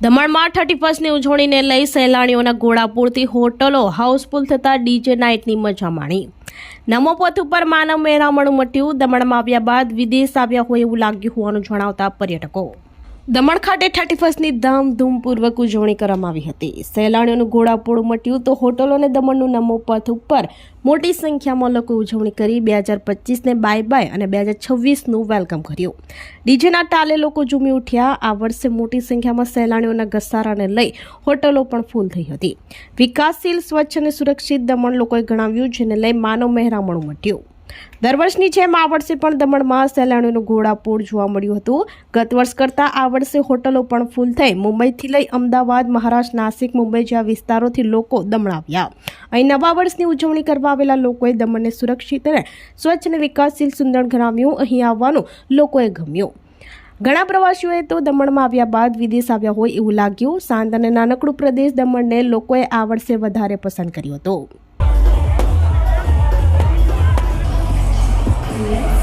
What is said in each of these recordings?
દમણમાં થર્ટી ફર્સ્ટની ઉજવણીને લઈ સહેલાણીઓના ઘોડાપુરથી હોટલો હાઉસફુલ થતાં ડીજે નાઇટની મજા માણી. નમો પથ ઉપર માનવ મેળામણું મટ્યું. દમણમાં આવ્યા બાદ વિદેશ આવ્યા હોય એવું લાગ્યું હોવાનું જણાવતા પર્યટકો. દમણ ખાતે થર્ટી ફર્સ્ટની ધામધૂમપૂર્વક ઉજવણી કરવામાં આવી હતી. સહેલાણીઓનું ઘોડાપોળ મટ્યું તો હોટલો અને દમણનું નમો પથ ઉપર મોટી સંખ્યામાં લોકો ઉજવણી કરી બે હજાર પચીસને બાય બાય અને બે હજાર છવ્વીસનું વેલકમ કર્યું. ડીજેના તાલે લોકો ઝૂમી ઉઠ્યા. આ વર્ષે મોટી સંખ્યામાં સહેલાણીઓના ઘસારાને લઈ હોટલો પણ ફૂલ થઈ હતી. વિકાસશીલ, સ્વચ્છ અને સુરક્ષિત દમણ લોકોએ ગણાવ્યું, જેને લઈ માનવ મહેરામણું મટ્યું. દર વર્ષની જેમ આ વર્ષે પણ દમણમાં સહેલાણીઓનું ઘોડાપૂર જોવા મળ્યું હતું. ગત વર્ષ કરતાં આ વર્ષે હોટલો પણ ફૂલ થઈ. મુંબઈથી લઈ અમદાવાદ, મહારાષ્ટ્ર, નાસિક, મુંબઈ જેવા વિસ્તારોથી લોકો દમણ આવ્યા અહીં નવા વર્ષની ઉજવણી કરવા આવેલા લોકોએ દમણને સુરક્ષિત અને સ્વચ્છ અને વિકાસશીલ સુંદર ગણાવ્યું. અહીં આવવાનું લોકોએ ગમ્યું. ઘણા પ્રવાસીઓએ તો દમણમાં આવ્યા બાદ વિદેશ આવ્યા હોય એવું લાગ્યું. શાંત અને નાનકડું પ્રદેશ દમણને લોકોએ આ વર્ષે વધારે પસંદ કર્યો હતો. દમણનું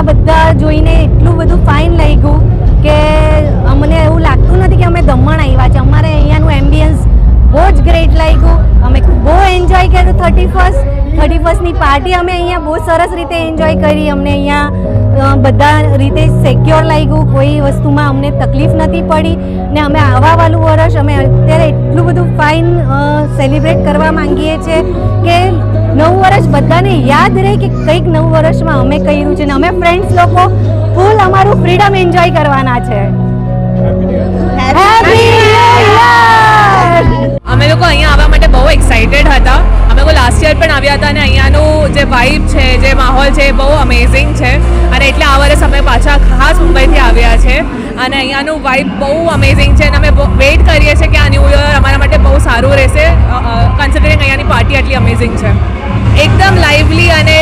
આ બધા જોઈને એટલું બધું ફાઇન લાગ્યું કે અમને એવું લાગતું નથી કે અમે દમણ આવ્યા છે. અમારે અહીંયાનું એમ્બિયન્સ બહુ જ ગ્રેટ લાગ્યું. અમે બહુ એન્જોય કર્યું થર્ટી ફર્સ્ટ થર્ટી ફર્સ્ટની પાર્ટી અમે અહીંયા બહુ સરસ રીતે એન્જોય કરી. અમને અહીંયા બધા રીતે સિક્યોર લાગ્યું. કોઈ વસ્તુમાં અમને તકલીફ નથી પડી. ને અમે આવા વાળું વર્ષ અમે અત્યારે એટલું બધું ફાઇન સેલિબ્રેટ કરવા માંગીએ છીએ કે નવું વર્ષ બધાને યાદ રહે કે કંઈક નવું વર્ષમાં અમે કર્યું છે ને અમે ફ્રેન્ડ્સ લોકો ફૂલ અમારું ફ્રીડમ એન્જોય કરવાના છે. અમે લોકો અહીંયા આવવા માટે બહુ એક્સાઇટેડ હતા. અમે લોકો લાસ્ટ યર પણ આવ્યા હતા અને અહીંયાનું જે વાઇબ છે, જે માહોલ છે એ બહુ અમેઝિંગ છે. અને એટલે આ વર્ષ અમે પાછા ખાસ મુંબઈથી આવ્યા છે. અને અહીંયાનું વાઇબ બહુ અમેઝિંગ છે. અને અમે વેઇટ કરીએ છીએ કે આ ન્યૂ યર અમારા માટે બહુ સારું રહેશે. કન્સિડરિંગ અહીંયાની પાર્ટી આટલી અમેઝિંગ છે. એકદમ લાઇવલી અને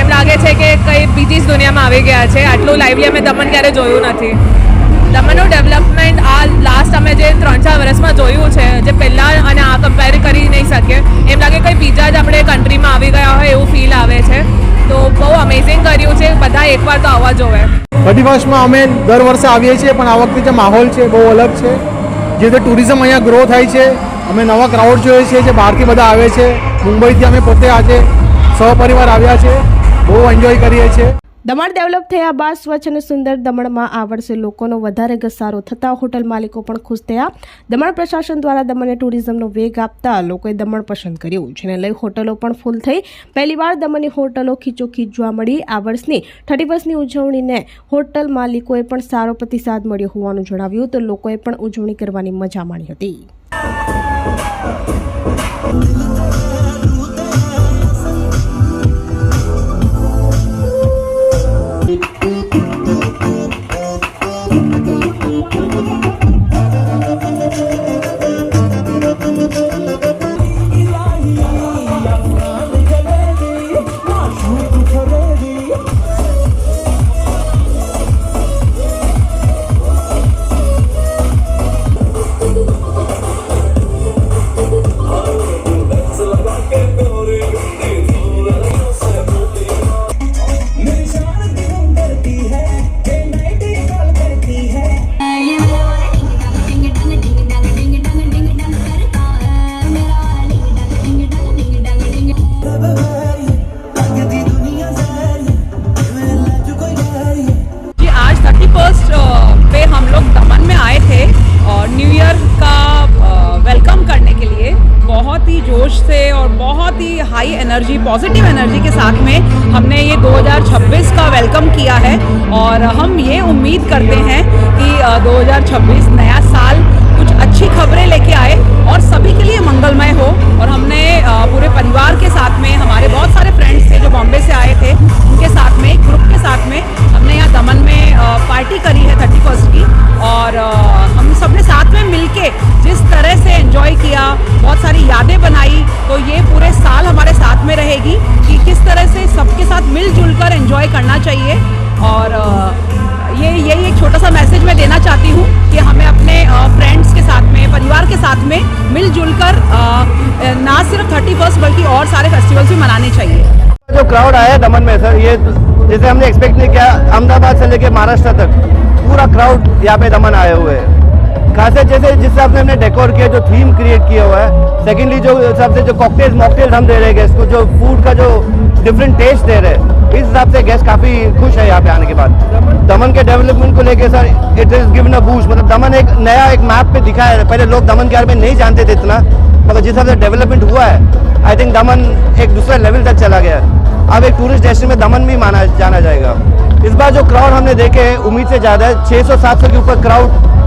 એમ લાગે છે કે કંઈ બીજી જ દુનિયામાં આવી ગયા છે. આટલું લાઇવલી અમે દમણ ક્યારે જોયું નથી. દમણનું ડેવલપમેન્ટ આ લાસ્ટ અમે જે ત્રણ ચાર વર્ષમાં જોયું છે, જે પહેલાં અને આ કમ્પેર કરી નહીં શકીએ. એમ લાગે કંઈ બીજા જ આપણે કન્ટ્રીમાં આવી ગયા હોય એવું ફીલ આવે છે. તો બહુ અમેઝિંગ કર્યું છે. બધા એકવાર તો આવવા જોવે. થર્ટી ફર્સ્ટમાં અમે દર વર્ષે આવીએ છીએ, પણ આ વખતે જે માહોલ છે બહુ અલગ છે. જે રીતે ટુરિઝમ અહીંયા ગ્રો થાય છે અમે નવા ક્રાઉડ જોઈએ છીએ જે બહારથી બધા આવે છે. મુંબઈથી અમે પોતે આજે સહપરિવાર આવ્યા છે. બહુ એન્જોય કરીએ છીએ. દમણ ડેવલપ થયા બાદ સ્વચ્છ અને સુંદર દમણમાં આ વર્ષે લોકોનો વધારે ઘસારો થતાં હોટલ માલિકો પણ ખુશ થયા. દમણ પ્રશાસન દ્વારા દમણને ટુરિઝમનો વેગ આપતા લોકોએ દમણ પસંદ કર્યું, જેને લઈ હોટલો પણ ફૂલ થઈ. પહેલીવાર દમણની હોટલો ખીચોખીચ જોવા મળી. આ વર્ષની થર્ટી ફર્સ્ટની ઉજવણીને હોટલ માલિકોએ પણ સારો પ્રતિસાદ મળ્યો હોવાનું જણાવ્યું તો લોકોએ પણ ઉજવણી કરવાની મજા માણી હતી. Thank you. ही जोश से और बहुत ही हाई एनर्जी पॉजिटिव एनर्जी के साथ में हमने ये 2026 का वेलकम किया है और हम ये उम्मीद करते हैं कि अ, 2026 नया साल कुछ अच्छी खबरें लेके आए और सभी के लिए मंगलमय हो। और हमने पूरे परिवार के साथ में हमारे बहुत सारे फ्रेंड्स थे जो बॉम्बे से आए थे उनके साथ में ग्रुप के साथ में हमने यहाँ दमन में पार्टी करी है थर्टी की और हम सबने साथ में मिलके जिस तरह से एंजॉय किया साथ मिलजुल कर एंजॉय करना चाहिए। और ये यही एक छोटा सा मैसेज मैं देना चाहती हूँ कि हमें अपने फ्रेंड्स के साथ में, परिवार के साथ में मिलजुल कर ना सिर्फ़ थर्टी फ़र्स्ट बल्कि और सारे फेस्टिवल्स भी मनाने चाहिए। जो क्राउड आया दमन में सर ये जैसे हमने एक्सपेक्ट नहीं किया, अहमदाबाद से लेके महाराष्ट्र तक, पूरा क्राउड यहाँ पे दमन आए हुए हैं। खासे जैसे जिस हिसाब से हमने डेकोर किया, जो थीम क्रिएट किया हुआ है सेकेंडली जो हिसाब से जो कॉकटेल्स मॉकटेल्स हम दे रहे हैं गेस्ट को, जो फ़ूड का जो डिफरेंट टेस्ट दे रहे हैं, इस हिसाब से गेस्ट काफ़ी खुश है यहाँ पे आने के बाद। दमन के डेवलपमेंट को लेके sir it is given a boost मतलब दमन एक नया एक मैप पे दिखाया है। पहले लोग दमन के बारे में नहीं जानते थे इतना, मगर जिस हिसाब से डेवलपमेंट हुआ है आई थिंक दमन एक दूसरे लेवल तक चला गया है। अब एक टूरिस्ट डेस्टिनेशन में दमन भी माना, जाना जाएगा। इस बार जो क्राउड हमने देखे उम्मीद से ज़्यादा है 600-700 के ऊपर क्राउड